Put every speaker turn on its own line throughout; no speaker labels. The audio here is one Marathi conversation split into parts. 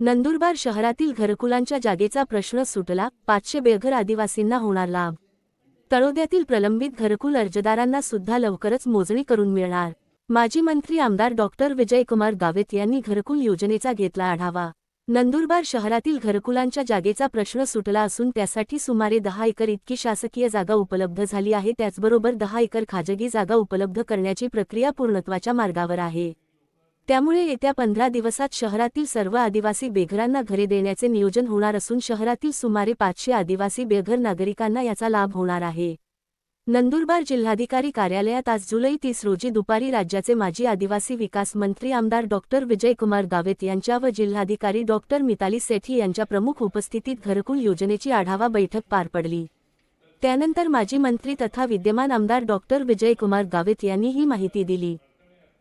नंदुरबार शहरातील घरकुलांच्या जागेचा प्रश्न सुटला पाचशे बेघर आदिवासींना होणार लाभ. तळोद्यातील प्रलंबित घरकुल अर्जदारांना सुद्धा लवकरच मोजणी करून मिळणार. माजी मंत्री आमदार डॉक्टर विजयकुमार गावित यांनी घरकुल योजनेचा घेतला आढावा. नंदुरबार शहरातील घरकुलांच्या जागेचा प्रश्न सुटला असून त्यासाठी सुमारे दहा एकर इतकी शासकीय जागा उपलब्ध झाली आहे त्याचबरोबर दहा एकर खाजगी जागा उपलब्ध करण्याची प्रक्रिया पूर्णत्वाच्या मार्गावर आहे. त्यामुळे येत्या पंधरा दिवसात शहरातील सर्व आदिवासी बेघरांना घरे देण्याचे नियोजन होणार असून शहरातील सुमारे पाचशे आदिवासी बेघर नागरिकांना याचा लाभ होणार आहे. नंदुरबार जिल्हाधिकारी कार्यालयात आज जुलै तीस रोजी दुपारी राज्याचे माजी आदिवासी विकास मंत्री आमदार डॉक्टर विजयकुमार गावित यांच्या व जिल्हाधिकारी डॉक्टर मिताली सेठी यांच्या प्रमुख उपस्थितीत घरकुल योजनेची आढावा बैठक पार पडली. त्यानंतर माजी मंत्री तथा विद्यमान आमदार डॉक्टर विजयकुमार गावित यांनी ही माहिती दिली.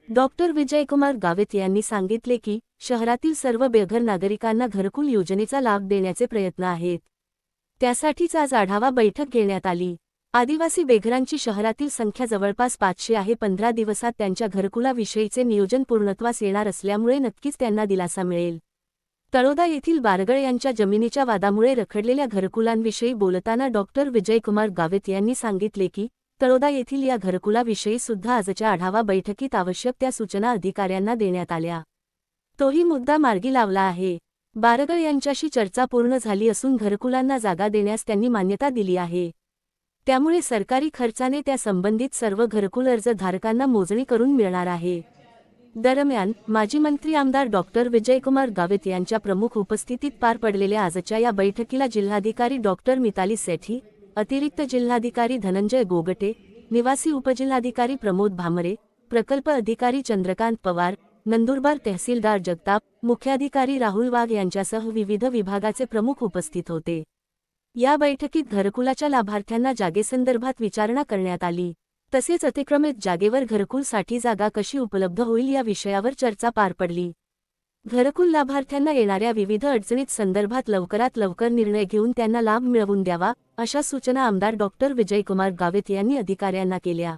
डॉक्टर विजयकुमार गावित यांनी सांगितले की शहरातील सर्व बेघर नागरिकांना घरकुल योजनेचा लाभ देण्याचे प्रयत्न आहेत. त्यासाठीच आज आढावा बैठक घेण्यात आली. आदिवासी बेघरांची शहरातील संख्या जवळपास पाचशे आहे. पंधरा दिवसात त्यांच्या घरकुलाविषयीचे नियोजन पूर्णत्वास येणार असल्यामुळे नक्कीच त्यांना दिलासा मिळेल. तळोदा येथील बारगळ यांच्या जमिनीच्या वादामुळे रखडलेल्या घरकुलांविषयी बोलताना डॉक्टर विजयकुमार गावित यांनी सांगितले की तळोदा येथील या घरकुलाविषयी सुद्धा आजच्या आढावा बैठकीत आवश्यक त्या सूचना अधिकाऱ्यांना देण्यात आल्या. तोही मुद्दा मार्गी लावला आहे. बारगळ यांच्याशी चर्चा पूर्ण झाली असून घरकुलांना जागा देण्यास त्यांनी मान्यता दिली आहे. त्यामुळे सरकारी खर्चाने त्या संबंधित सर्व घरकुल अर्जधारकांना मोजणी करून मिळणार आहे. दरम्यान माजी मंत्री आमदार डॉक्टर विजयकुमार गावित यांच्या प्रमुख उपस्थितीत पार पडलेल्या आजच्या या बैठकीला जिल्हाधिकारी डॉक्टर मिताली सेठी अतिरिक्त जिल्हाधिकारी धनंजय गोगटे निवासी उपजिल्हाधिकारी प्रमोद भामरे प्रकल्प अधिकारी चंद्रकांत पवार नंदुरबार तहसीलदार जगताप मुख्याधिकारी राहुल वाघ यांच्यासह विविध विभागाचे प्रमुख उपस्थित होते. या बैठकीत घरकुलाच्या लाभार्थ्यांना जागेसंदर्भात विचारणा करण्यात आली. तसेच अतिक्रमित जागेवर घरकुलसाठी जागा कशी उपलब्ध होईल या विषयावर चर्चा पार पडली. घरकुल लाभार्थ्यांना येणाऱ्या विविध अडचणीत संदर्भात लवकरात लवकर निर्णय घेऊन त्यांना लाभ मिळवून द्यावा अशा सूचना आमदार डॉक्टर विजयकुमार गावित यांनी अधिकाऱ्यांना केल्या.